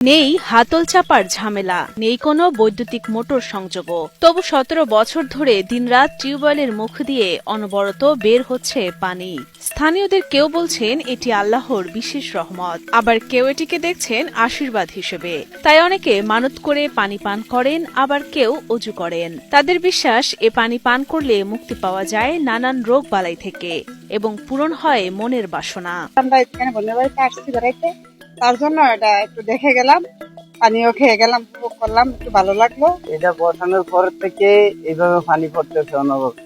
নেই হাতল চাপার ঝামেলা, নেই কোনো বৈদ্যুতিক মোটর সংযোগও। তবু সতেরো বছর ধরে দিনরাত টিউবওয়েলের মুখ দিয়ে অনবরত বের হচ্ছে পানি। স্থানীয়দের কেউ বলছেন এটি আল্লাহর বিশেষ রহমত, আবার কেউ এটিকে দেখছেন আশীর্বাদ হিসেবে। তাই অনেকে মানত করে পানি পান করেন, আবার কেউ অজু করেন। তাদের বিশ্বাস, এ পানি পান করলে মুক্তি পাওয়া যায় নানান রোগ বালাই থেকে, এবং পূরণ হয় মনের বাসনা। তার জন্য এটা একটু দেখে গেলাম, পানিও খেয়ে গেলাম, উপভোগ করলাম, একটু ভালো লাগল। এটা বসানোর পর থেকে এইভাবে পানি পড়তেছে অনবরত।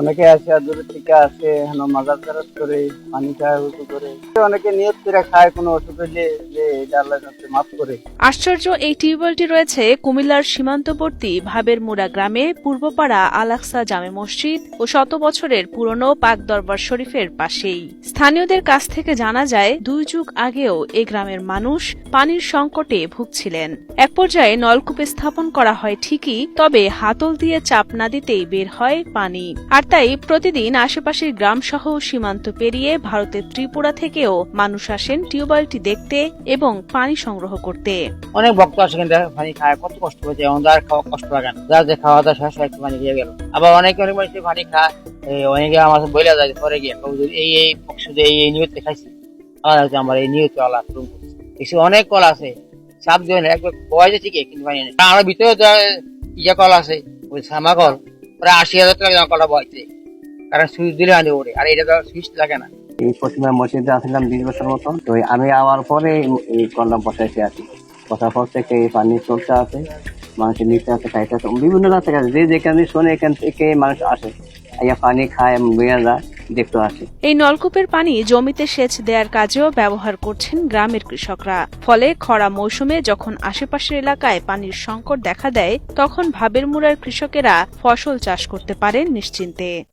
অনেকে আসে দূরের থেকে আসে হেন মাজার চারাত করে, পানি খায় উঁচু করে। অনেকে নিয়ত করে খায়, কোনো অসুখ হইলে যে আল্লাহ মাফ করে। আশ্চর্য এই টিউবওয়েলটি রয়েছে কুমিল্লার সীমান্তবর্তী ভাবের মুড়া গ্রামে, পূর্বপাড়া আলাক্সা জামে মসজিদ ও শত বছরের পুরনো পাক দরবার শরীফের পাশেই। স্থানীয়দের কাছ থেকে জানা যায়, দুই যুগ আগেও এ গ্রামের মানুষ পানির সংকটে ভুগছিলেন। এক পর্যায়ে নলকূপ স্থাপন করা হয় ঠিকই, তবে হাতল দিয়ে চাপ না দিতেই বের হয় পানি। আর তাই প্রতিদিন আশেপাশের গ্রাম সহ সীমান্ত পেরিয়ে ভারতের ত্রিপুরা থেকেও মানুষ আসেন টিউবওয়েলটি দেখতে এবং পানি সংগ্রহ করতে। অনেক ভক্ত আসে কিন্তু পানি খায়, কত কষ্ট হয়েছে এখন আর খাওয়া কষ্ট লাগে না। যার যে খাওয়া দাওয়া শেষ হয় পানি দিয়ে গেল। আবার অনেকে অনেক মানুষ পানি খায় অনেকে আমার বইলা যায় পরে গিয়ে এই এই শুধু এই এই নিয়তে খাইছি হচ্ছে আমার এই নিয়তে করছে। কিছু অনেক কল আছে সাপ দিয়ে না একবার বয়সে ঠিকই, কিন্তু পানি নেই। আমার ভিতরে ইয়া কল আছে ওই সামা কল। প্রায় আশি হাজার টাকা কলটা বয়সে কারণ সুইচ দিলে আনি ওরে, আর এটা তো সুইচ লাগে না। এই প্রতিমা মসজিদে আসলাম বিশ বছর মতন। তো আমি আমার পরে এই কল্যাণ বসাইতে আছি। পর থেকে এই পানি চলতে আছে মানুষের নিচে আছে, খাইতে আছে বিভিন্ন গাছ থেকে। যে যেখানে শোনে এখান থেকে মানুষ আসে। আইয়া পানি খায় বেয়া যায় দেখতে আসে এই নলকূপের পানি জমিতে সেচ দেওয়ার কাজেও ব্যবহার করছেন গ্রামের কৃষকরা। ফলে খরা মৌসুমে যখন আশেপাশের এলাকায় পানির সংকট দেখা দেয়, তখন ভাবের মুড়ার কৃষকেরা ফসল চাষ করতে পারেন নিশ্চিন্তে।